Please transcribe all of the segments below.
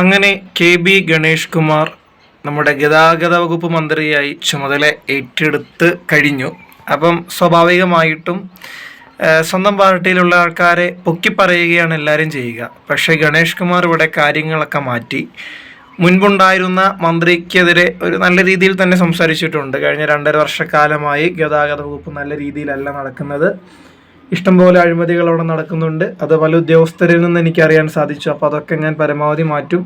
അങ്ങനെ K B Ganesh Kumar നമ്മുടെ ഗതാഗത വകുപ്പ് മന്ത്രിയായി ചുമതല ഏറ്റെടുത്ത് കഴിഞ്ഞു. അപ്പം സ്വാഭാവികമായിട്ടും സ്വന്തം പാർട്ടിയിലുള്ള ആൾക്കാരെ പൊക്കി പറയുകയാണ് എല്ലാവരും ചെയ്യുക. പക്ഷേ ഗണേഷ് കുമാർ ഇവിടെ കാര്യങ്ങളൊക്കെ മാറ്റി. മുൻപുണ്ടായിരുന്ന മന്ത്രിക്കെതിരെ ഒരു നല്ല രീതിയിൽ തന്നെ സംസാരിച്ചിട്ടുണ്ട്. കഴിഞ്ഞ രണ്ടര വർഷക്കാലമായി ഗതാഗത വകുപ്പ് നല്ല രീതിയിലല്ല നടക്കുന്നത്. ഇഷ്ടംപോലെ അഴിമതികൾ അവിടെ നടക്കുന്നുണ്ട്. അത് പല ഉദ്യോഗസ്ഥരിൽ നിന്ന് എനിക്ക് അറിയാൻ സാധിച്ചു. അപ്പോൾ അതൊക്കെ ഞാൻ പരമാവധി മാറ്റും.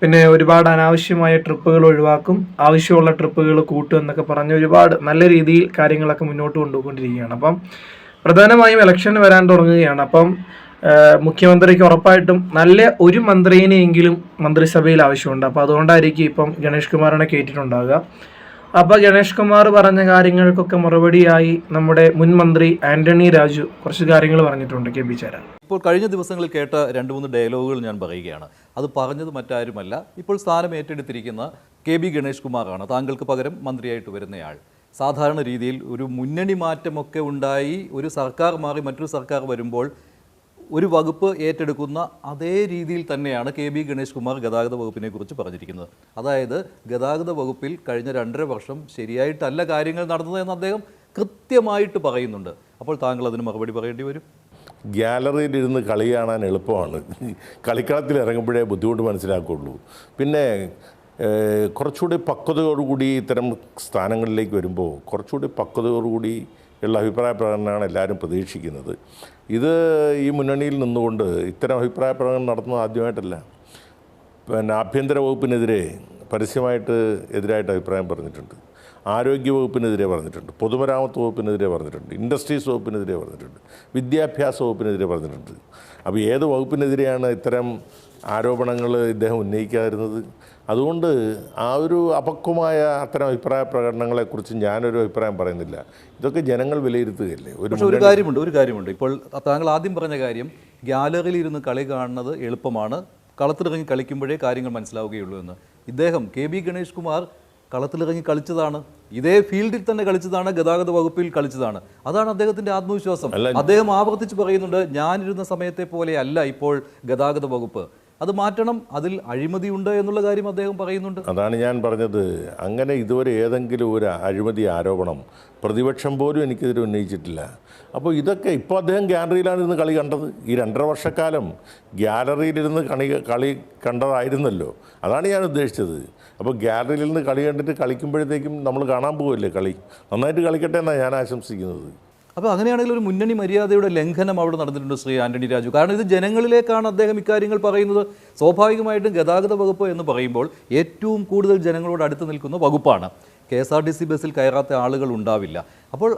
പിന്നെ ഒരുപാട് അനാവശ്യമായ ട്രിപ്പുകൾ ഒഴിവാക്കും. ആവശ്യമുള്ള ട്രിപ്പുകൾ കൂട്ടും എന്നൊക്കെ പറഞ്ഞ് ഒരുപാട് നല്ല രീതിയിൽ കാര്യങ്ങളൊക്കെ മുന്നോട്ട് കൊണ്ടുപോയിക്കൊണ്ടിരിക്കുകയാണ്. അപ്പം പ്രധാനമായും ഇലക്ഷൻ വരാൻ തുടങ്ങുകയാണ്. അപ്പം മുഖ്യമന്ത്രിക്ക് ഉറപ്പായിട്ടും നല്ല ഒരു മന്ത്രിയെങ്കിലും മന്ത്രിസഭയിൽ ആവശ്യമുണ്ട്. അപ്പോൾ അതുകൊണ്ടായിരിക്കും ഇപ്പം ഗണേഷ് കുമാറിനെ കയറ്റിയിട്ടുണ്ടാകുക അപ്പോൾ ഗണേഷ് കുമാർ പറഞ്ഞ കാര്യങ്ങൾക്കൊക്കെ മറുപടിയായി നമ്മുടെ മുൻ മന്ത്രി ആന്റണി രാജു കുറച്ച് കാര്യങ്ങൾ പറഞ്ഞിട്ടുണ്ട് കെ ബി ചേരാൻ. ഇപ്പോൾ കഴിഞ്ഞ ദിവസങ്ങളിൽ കേട്ട രണ്ട് മൂന്ന് ഡയലോഗുകൾ ഞാൻ പറയുകയാണ്. അത് പറഞ്ഞത് മറ്റാരുമല്ല ഇപ്പോൾ സ്ഥാനം ഏറ്റെടുത്തിരിക്കുന്ന കെ ബി ഗണേഷ് കുമാറാണ്. താങ്കൾക്ക് പകരം മന്ത്രിയായിട്ട് വരുന്നയാൾ. സാധാരണ രീതിയിൽ ഒരു മുന്നണി മാറ്റമൊക്കെ ഉണ്ടായി ഒരു സർക്കാർ മാറി മറ്റൊരു സർക്കാർ വരുമ്പോൾ ഒരു വകുപ്പ് ഏറ്റെടുക്കുന്ന അതേ രീതിയിൽ തന്നെയാണ് കെ ബി ഗണേഷ് കുമാർ ഗതാഗത വകുപ്പിനെ കുറിച്ച് പറഞ്ഞിരിക്കുന്നത്. അതായത് ഗതാഗത വകുപ്പിൽ കഴിഞ്ഞ രണ്ടര വർഷം ശരിയായിട്ടല്ല കാര്യങ്ങൾ നടന്നത് എന്ന് അദ്ദേഹം കൃത്യമായിട്ട് പറയുന്നുണ്ട്. അപ്പോൾ താങ്കൾ അതിന് മറുപടി പറയേണ്ടി വരും. ഗ്യാലറിയിൽ ഇരുന്ന് കളി കാണാൻ എളുപ്പമാണ്. കളിക്കളത്തിൽ ഇറങ്ങുമ്പോഴേ ബുദ്ധിമുട്ട് മനസ്സിലാക്കുള്ളൂ. പിന്നെ കുറച്ചുകൂടി പക്വതയോടുകൂടി ഇത്തരം സ്ഥാനങ്ങളിലേക്ക് വരുമ്പോൾ കുറച്ചുകൂടി പക്വതയോടുകൂടി ഉള്ള അഭിപ്രായ പ്രകടനമാണ് എല്ലാവരും പ്രതീക്ഷിക്കുന്നത്. ഇത് ഈ മുന്നണിയിൽ നിന്നുകൊണ്ട് ഇത്തരം അഭിപ്രായ പ്രകടനം നടത്തുന്നത് ആദ്യമായിട്ടല്ല. പിന്നെ ആഭ്യന്തര വകുപ്പിനെതിരെ പരസ്യമായിട്ട് എതിരായിട്ട് അഭിപ്രായം പറഞ്ഞിട്ടുണ്ട്. ആരോഗ്യ വകുപ്പിനെതിരെ പറഞ്ഞിട്ടുണ്ട്. പൊതുമരാമത്ത് വകുപ്പിനെതിരെ പറഞ്ഞിട്ടുണ്ട്. ഇൻഡസ്ട്രീസ് വകുപ്പിനെതിരെ പറഞ്ഞിട്ടുണ്ട്. വിദ്യാഭ്യാസ വകുപ്പിനെതിരെ പറഞ്ഞിട്ടുണ്ട്. അപ്പോൾ ഏത് വകുപ്പിനെതിരെയാണ് ഇത്തരം ആരോപണങ്ങൾ ഇദ്ദേഹം ഉന്നയിക്കാതിരുന്നത്? അതുകൊണ്ട് ആ ഒരു അപക്വമായ അത്തരം അഭിപ്രായ പ്രകടനങ്ങളെക്കുറിച്ച് ഞാനൊരു അഭിപ്രായം പറയുന്നില്ല. ഇതൊക്കെ ജനങ്ങൾ വിലയിരുത്തുകയല്ലേ? ഒരു പക്ഷേ ഒരു കാര്യമുണ്ട് ഒരു കാര്യമുണ്ട്. ഇപ്പോൾ താങ്കൾ ആദ്യം പറഞ്ഞ കാര്യം ഗ്യാലറിയിൽ ഇരുന്ന് കളി കാണുന്നത് എളുപ്പമാണ്. കളത്തിലിറങ്ങി കളിക്കുമ്പോഴേ കാര്യങ്ങൾ മനസ്സിലാവുകയുള്ളൂ എന്ന്. ഇദ്ദേഹം കെ ബി ഗണേഷ് കുമാർ കളത്തിലിറങ്ങി കളിച്ചതാണ്. ഇതേ ഫീൽഡിൽ തന്നെ കളിച്ചതാണ് ഗതാഗത വകുപ്പിൽ കളിച്ചതാണ്. അതാണ് അദ്ദേഹത്തിന്റെ ആത്മവിശ്വാസം. അദ്ദേഹം ആവർത്തിച്ച് പറയുന്നുണ്ട് ഞാനിരുന്ന സമയത്തെ പോലെ അല്ല ഇപ്പോൾ ഗതാഗത വകുപ്പ്. അത് മാറ്റണം അതിൽ അഴിമതിയുണ്ട് എന്നുള്ള കാര്യം അദ്ദേഹം പറയുന്നുണ്ട്. അതാണ് ഞാൻ പറഞ്ഞത്. അങ്ങനെ ഇതുവരെ ഏതെങ്കിലും ഒരു അഴിമതി ആരോപണം പ്രതിപക്ഷം പോലും എനിക്കെതിരെ ഉന്നയിച്ചിട്ടില്ല. അപ്പോൾ ഇതൊക്കെ ഇപ്പോൾ അദ്ദേഹം ഗ്യാലറിയിലാണ് ഇരുന്ന് കളി കണ്ടത്. ഈ രണ്ടര വർഷക്കാലം ഗ്യാലറിയിലിരുന്ന് കണി കളി കണ്ടതായിരുന്നല്ലോ. അതാണ് ഞാൻ ഉദ്ദേശിച്ചത്. അപ്പോൾ ഗ്യാലറിയിൽ നിന്ന് കളി കണ്ടിട്ട് കളിക്കുമ്പോഴത്തേക്കും നമ്മൾ കാണാൻ പോവില്ലേ കളി? നന്നായിട്ട് കളിക്കട്ടെ എന്നാണ് ഞാൻ ആശംസിക്കുന്നത്. അപ്പോൾ അങ്ങനെയാണെങ്കിൽ ഒരു മുന്നണി മര്യാദയുടെ ലംഘനം അവിടെ നടന്നിട്ടുണ്ട് ശ്രീ ആന്റണി രാജു. കാരണം ഇത് ജനങ്ങളിലേക്കാണ് അദ്ദേഹം ഇക്കാര്യങ്ങൾ പറയുന്നത്. സ്വാഭാവികമായിട്ടും ഗതാഗത വകുപ്പ് എന്ന് പറയുമ്പോൾ ഏറ്റവും കൂടുതൽ ജനങ്ങളോട് അടുത്ത് നിൽക്കുന്ന വകുപ്പാണ്. K S R T C ബസ്സിൽ കയറാത്ത ആളുകൾ ഉണ്ടാവില്ല. അപ്പോൾ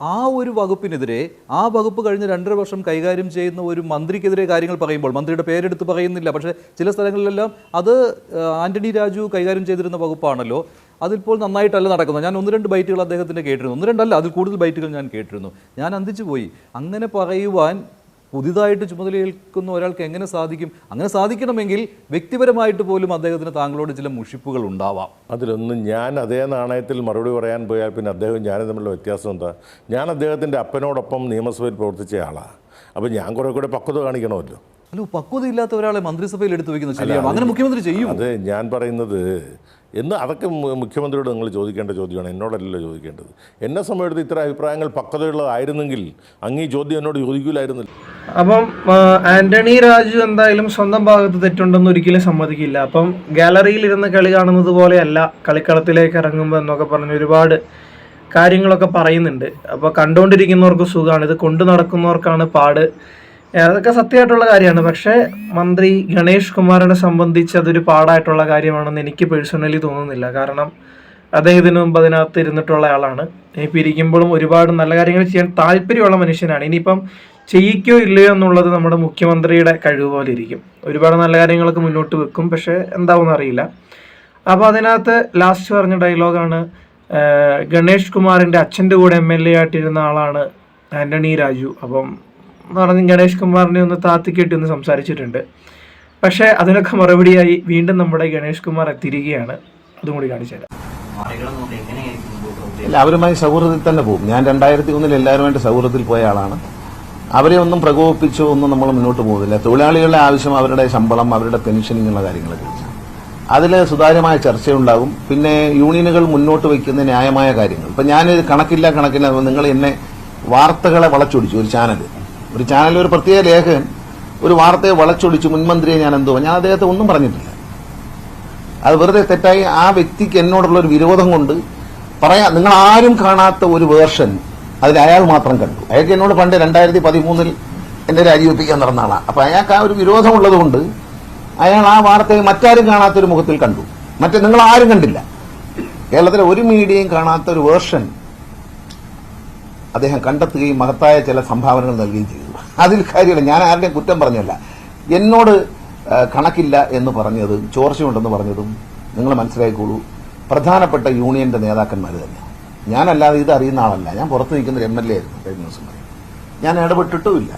ആ ഒരു വകുപ്പിനെതിരെ ആ വകുപ്പ് കഴിഞ്ഞ രണ്ടര വർഷം കൈകാര്യം ചെയ്യുന്ന ഒരു മന്ത്രിക്കെതിരെ കാര്യങ്ങൾ പറയുമ്പോൾ മന്ത്രിയുടെ പേരെടുത്ത് പറയുന്നില്ല. പക്ഷേ ചില സ്ഥലങ്ങളിലെല്ലാം അത് ആന്റണി രാജു കൈകാര്യം ചെയ്തിരുന്ന വകുപ്പാണല്ലോ. അതിപ്പോൾ നന്നായിട്ടല്ല നടക്കുന്നത്. ഞാൻ ഒന്ന് രണ്ട് ബൈറ്റുകൾ അദ്ദേഹത്തിന്റെ കേട്ടിരുന്നു. ഒന്ന് രണ്ടല്ല അതിൽ കൂടുതൽ ബൈറ്റുകൾ ഞാൻ കേട്ടിരുന്നു. ഞാൻ അന്തിച്ചു പോയി. അങ്ങനെ പറയുവാൻ പുതിയതായിട്ട് ചുമതലയേൽക്കുന്ന ഒരാൾക്ക് എങ്ങനെ സാധിക്കും? അങ്ങനെ സാധിക്കണമെങ്കിൽ വ്യക്തിപരമായിട്ട് പോലും അദ്ദേഹത്തിന് താങ്കളോട് ചില മുഷിപ്പുകൾ ഉണ്ടാവാം. അതിലൊന്നും ഞാൻ അതേ നാണയത്തിൽ മറുപടി പറയാൻ പോയാൽ പിന്നെ അദ്ദേഹം ഞാനും തമ്മിലുള്ള വ്യത്യാസം എന്താ? ഞാൻ അദ്ദേഹത്തിന്റെ അപ്പനോടൊപ്പം നിയമസഭയിൽ പ്രവർത്തിച്ച ആളാണ് അപ്പോൾ ഞാൻ കുറേ കൂടെ പക്വത കാണിക്കണമല്ലോ. അല്ല പക്വതയില്ലാത്ത ഒരാളെ മന്ത്രിസഭയിൽ എടുത്തു വെക്കുന്നത് ശരിയാണ്. അങ്ങനെ മുഖ്യമന്ത്രി ചെയ്യും. അതെ ഞാൻ പറയുന്നത് എന്ന് അതൊക്കെ മുഖ്യമന്ത്രിയോട് നിങ്ങൾ ചോദിക്കേണ്ട ചോദ്യമാണ് എന്നോടല്ലല്ലോ ചോദിക്കേണ്ടത്. എന്നെ സമയത്ത് ഇത്ര അഭിപ്രായങ്ങൾ പക്വതയുള്ളതായിരുന്നെങ്കിൽ അങ്ങ് ഈ ചോദ്യം എന്നോട് ചോദിക്കില്ലായിരുന്നില്ല അപ്പം ആന്റണി രാജു എന്തായാലും സ്വന്തം ഭാഗത്ത് തെറ്റുണ്ടെന്ന് ഒരിക്കലും സമ്മതിക്കില്ല. അപ്പം ഗാലറിയിൽ ഇരുന്ന് കളി കാണുന്നത് പോലെയല്ല കളിക്കളത്തിലേക്ക് ഇറങ്ങുമ്പോൾ എന്നൊക്കെ പറഞ്ഞ് ഒരുപാട് കാര്യങ്ങളൊക്കെ പറയുന്നുണ്ട്. അപ്പോൾ കണ്ടുകൊണ്ടിരിക്കുന്നവർക്ക് സുഖമാണ് ഇത് കൊണ്ടു നടക്കുന്നവർക്കാണ് പാട്. അതൊക്കെ സത്യമായിട്ടുള്ള കാര്യമാണ്. പക്ഷേ മന്ത്രി ഗണേഷ് കുമാറിനെ സംബന്ധിച്ച് അതൊരു പാടായിട്ടുള്ള കാര്യമാണെന്ന് എനിക്ക് പേഴ്സണലി തോന്നുന്നില്ല. കാരണം അദ്ദേഹം ഇതിനു മുമ്പ് അതിനകത്ത് ഇരുന്നിട്ടുള്ള ആളാണ്. ഇനിയിപ്പോൾ ഇരിക്കുമ്പോഴും ഒരുപാട് നല്ല കാര്യങ്ങൾ ചെയ്യാൻ താല്പര്യമുള്ള മനുഷ്യനാണ്. ഇനിയിപ്പം ചെയ്യിക്കോ ഇല്ലയോ എന്നുള്ളത് നമ്മുടെ മുഖ്യമന്ത്രിയുടെ കഴിവ് പോലെ ഇരിക്കും. ഒരുപാട് നല്ല കാര്യങ്ങളൊക്കെ മുന്നോട്ട് വെക്കും. പക്ഷേ എന്താവും അറിയില്ല. അപ്പോൾ അതിനകത്ത് ലാസ്റ്റ് പറഞ്ഞ ഡയലോഗാണ് ഗണേഷ് കുമാറിന്റെ അച്ഛന്റെ കൂടെ എം എൽ എ ആയിട്ടിരുന്ന ആളാണ് ആന്റണി രാജു. അപ്പം എന്ന് പറഞ്ഞ് ഗണേഷ് കുമാറിനെ ഒന്ന് താത്തിക്കെട്ടി ഒന്ന് സംസാരിച്ചിട്ടുണ്ട്. പക്ഷേ അതിനൊക്കെ മറുപടിയായി വീണ്ടും നമ്മുടെ ഗണേഷ് കുമാർ എത്തിയിരിക്കുകയാണ്. അതും കൂടി കാണിച്ചു തരാം. മറികടന്നുകൊണ്ട് എങ്ങനെയായിരിക്കും മുമ്പോട്ട് പോകുന്നത്? അവരുമായി സൗഹൃദത്തിൽ തന്നെ പോകും. ഞാൻ രണ്ടായിരത്തി ഒന്നിൽ എല്ലാവരുമായിട്ട് സൗഹൃദത്തിൽ പോയ ആളാണ്. അവരെ ഒന്നും പ്രകോപിപ്പിച്ചോ ഒന്നും നമ്മൾ മുന്നോട്ട് പോകുന്നില്ല തൊഴിലാളികളുടെ ആവശ്യം അവരുടെ ശമ്പളം അവരുടെ പെൻഷൻ ഇങ്ങനെയുള്ള കാര്യങ്ങളെ കുറിച്ച്. അതിൽ സുതാര്യമായ ചർച്ചയുണ്ടാകും. പിന്നെ യൂണിയനുകൾ മുന്നോട്ട് വയ്ക്കുന്ന ന്യായമായ കാര്യങ്ങൾ. ഇപ്പം ഞാൻ കണക്കില്ല കണക്കില്ല. നിങ്ങൾ എന്നെ വാർത്തകളെ വളച്ചൊടിച്ചു ഒരു ചാനൽ ഒരു ചാനലിൽ ഒരു പ്രത്യേക ലേഖകൻ ഒരു വാർത്തയെ വളച്ചൊടിച്ചു മുൻമന്ത്രിയെ ഞാൻ എന്തോ ഞാൻ അദ്ദേഹത്തെ ഒന്നും പറഞ്ഞിട്ടില്ല. അത് വെറുതെ തെറ്റായി ആ വ്യക്തിക്ക് എന്നോടുള്ള ഒരു വിരോധം കൊണ്ട് പറയാ നിങ്ങൾ ആരും കാണാത്ത ഒരു വേർഷൻ അതിൽ അയാൾ മാത്രം കണ്ടു. അയാൾക്ക് എന്നോട് പണ്ട് രണ്ടായിരത്തി പതിമൂന്നിൽ എന്റെ രാജിവെപ്പിക്കാൻ നടന്ന ആളാണ് അപ്പൊ അയാൾക്ക് ആ ഒരു വിരോധമുള്ളത് കൊണ്ട് അയാൾ ആ വാർത്തയെ മറ്റാരും കാണാത്ത ഒരു മുഖത്തിൽ കണ്ടു. മറ്റേ നിങ്ങൾ ആരും കണ്ടില്ല. കേരളത്തിലെ ഒരു മീഡിയയും കാണാത്ത ഒരു വേർഷൻ അദ്ദേഹം കണ്ടെത്തുകയും മഹത്തായ ചില സംഭാവനകൾ നൽകുകയും ചെയ്തു. അതിൽ കാര്യമില്ല. ഞാൻ ആരുടെയും കുറ്റം പറഞ്ഞല്ല എന്നോട് കണക്കില്ല എന്ന് പറഞ്ഞതും ചോർച്ചയുണ്ടെന്ന് പറഞ്ഞതും നിങ്ങൾ മനസ്സിലാക്കിക്കോളൂ പ്രധാനപ്പെട്ട യൂണിയന്റെ നേതാക്കന്മാർ തന്നെ ഞാനല്ലാതെ ഇത് അറിയുന്ന ആളല്ല. ഞാൻ പുറത്ത് നിൽക്കുന്ന എം എൽ എ ആയിരുന്നു കഴിഞ്ഞ ദിവസം വരെ. ഞാൻ ഇടപെട്ടിട്ടുമില്ല.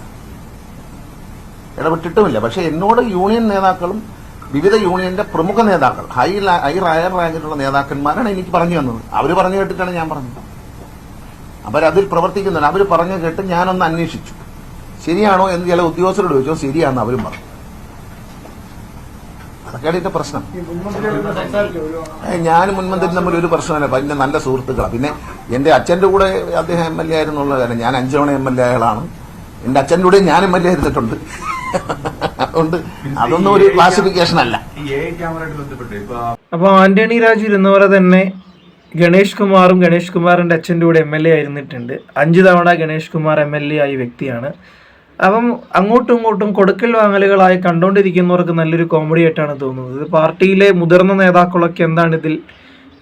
ഇടപെട്ടിട്ടുമില്ല. പക്ഷേ എന്നോട് യൂണിയൻ നേതാക്കളും വിവിധ യൂണിയന്റെ പ്രമുഖ നേതാക്കൾ ഹൈ ഹൈ റയർ റാങ്കിലുള്ള നേതാക്കന്മാരാണ് എനിക്ക് പറഞ്ഞു തന്നത്. അവർ പറഞ്ഞു കേട്ടിട്ടാണ് ഞാൻ പറഞ്ഞത്. അവരതിൽ പ്രവർത്തിക്കുന്നുണ്ട്. അവർ പറഞ്ഞു കേട്ട് ഞാനൊന്ന് അന്വേഷിച്ചു. ശരിയാണോ എന്ന് ചില ഉദ്യോഗസ്ഥരോട് ചോദിച്ചോ ശരിയാണെന്ന് അവരും പറഞ്ഞു. അതൊക്കെയാണ് ഇതിന്റെ പ്രശ്നം. ഞാനും മുൻമന്ത്രി തമ്മിൽ ഒരു പ്രശ്നമല്ല. പിന്നെ നല്ല സുഹൃത്തുക്കളാണ് പിന്നെ എന്റെ അച്ഛന്റെ കൂടെ അദ്ദേഹം എം എൽ എ ആയിരുന്നുള്ള കാര്യം ഞാൻ അഞ്ചു തവണ എം എൽ എ ആളാണ്. എന്റെ അച്ഛന്റെ കൂടെ ഞാൻ എം എൽ എ ആയിരുന്നിട്ടുണ്ട്. അതുകൊണ്ട് അതൊന്നും ഒരു ക്ലാസിഫിക്കേഷൻ അല്ല. അപ്പൊ ആന്റണി രാജു ഇരുന്നവരെ തന്നെ ഗണേഷ് കുമാറും ഗണേഷ് കുമാറിന്റെ അച്ഛന്റെ കൂടെ എം എൽ എ ആയിരുന്നിട്ടുണ്ട്. അഞ്ച് തവണ Ganesh Kumar M L A ആയ വ്യക്തിയാണ്. അപ്പം അങ്ങോട്ടും ഇങ്ങോട്ടും കൊടുക്കൽ വാങ്ങലുകളായി കണ്ടുകൊണ്ടിരിക്കുന്നവർക്ക് നല്ലൊരു കോമഡി ആയിട്ടാണ് തോന്നുന്നത്. ഇത് പാർട്ടിയിലെ മുതിർന്ന നേതാക്കളൊക്കെ എന്താണ് ഇതിൽ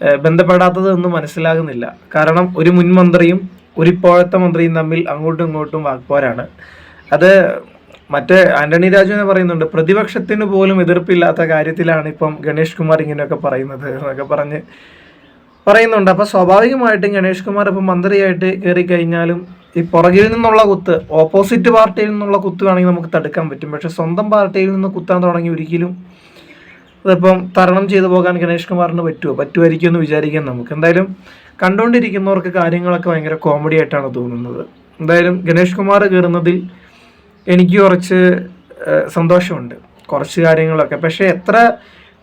ഏഹ്, ബന്ധപ്പെടാത്തത് എന്ന് മനസ്സിലാകുന്നില്ല. കാരണം ഒരു മുൻ മന്ത്രിയും ഒരു ഇപ്പോഴത്തെ മന്ത്രിയും തമ്മിൽ അങ്ങോട്ടും ഇങ്ങോട്ടും വാക്പോരാണ് അത് മറ്റേ ആന്റണി രാജു എന്ന് പറയുന്നുണ്ട് പ്രതിപക്ഷത്തിന് പോലും എതിർപ്പില്ലാത്ത കാര്യത്തിലാണ് ഇപ്പം ഗണേഷ് കുമാർ ഇങ്ങനെയൊക്കെ പറയുന്നത് എന്നൊക്കെ പറഞ്ഞ് പറയുന്നുണ്ട്. അപ്പോൾ സ്വാഭാവികമായിട്ടും ഗണേഷ് കുമാർ ഇപ്പം മന്ത്രിയായിട്ട് കയറി കഴിഞ്ഞാലും ഈ പുറകിൽ നിന്നുള്ള കുത്ത് ഓപ്പോസിറ്റ് പാർട്ടിയിൽ നിന്നുള്ള കുത്ത് വേണമെങ്കിൽ നമുക്ക് തടുക്കാൻ പറ്റും. പക്ഷെ സ്വന്തം പാർട്ടിയിൽ നിന്ന് കുത്താൻ തുടങ്ങി ഒരിക്കലും അതിപ്പം തരണം ചെയ്തു പോകാൻ ഗണേഷ് കുമാറിന് പറ്റുമോ പറ്റുമായിരിക്കും എന്ന് വിചാരിക്കാം നമുക്ക്. എന്തായാലും കണ്ടുകൊണ്ടിരിക്കുന്നവർക്ക് കാര്യങ്ങളൊക്കെ ഭയങ്കര കോമഡി ആയിട്ടാണ് തോന്നുന്നത്. എന്തായാലും ഗണേഷ് കുമാർ കയറുന്നതിൽ എനിക്ക് കുറച്ച് സന്തോഷമുണ്ട്. കുറച്ച് കാര്യങ്ങളൊക്കെ. പക്ഷേ എത്ര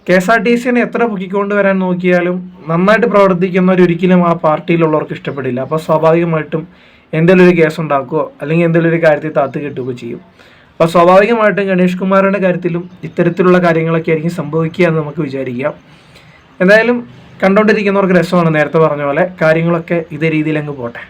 കെ എസ് ആർ ടി സിനെ എത്ര പൊക്കിക്കൊണ്ട് വരാൻ നോക്കിയാലും നന്നായിട്ട് പ്രവർത്തിക്കുന്നവർ ഒരിക്കലും ആ പാർട്ടിയിലുള്ളവർക്ക് ഇഷ്ടപ്പെടില്ല. അപ്പോൾ സ്വാഭാവികമായിട്ടും എന്തെങ്കിലും ഒരു കേസ് ഉണ്ടാക്കുകയോ അല്ലെങ്കിൽ എന്തെങ്കിലും ഒരു കാര്യത്തിൽ താത്ത് കെട്ടുകയോ ചെയ്യും. അപ്പോൾ സ്വാഭാവികമായിട്ടും ഗണേഷ് കുമാറിന്റെ കാര്യത്തിലും ഇത്തരത്തിലുള്ള കാര്യങ്ങളൊക്കെ ആയിരിക്കും സംഭവിക്കുക എന്ന് നമുക്ക് വിചാരിക്കാം. എന്തായാലും കണ്ടുകൊണ്ടിരിക്കുന്നവർക്ക് രസമാണ് നേരത്തെ പറഞ്ഞ പോലെ കാര്യങ്ങളൊക്കെ ഇതേ രീതിയിൽ അങ്ങ് പോട്ടെ.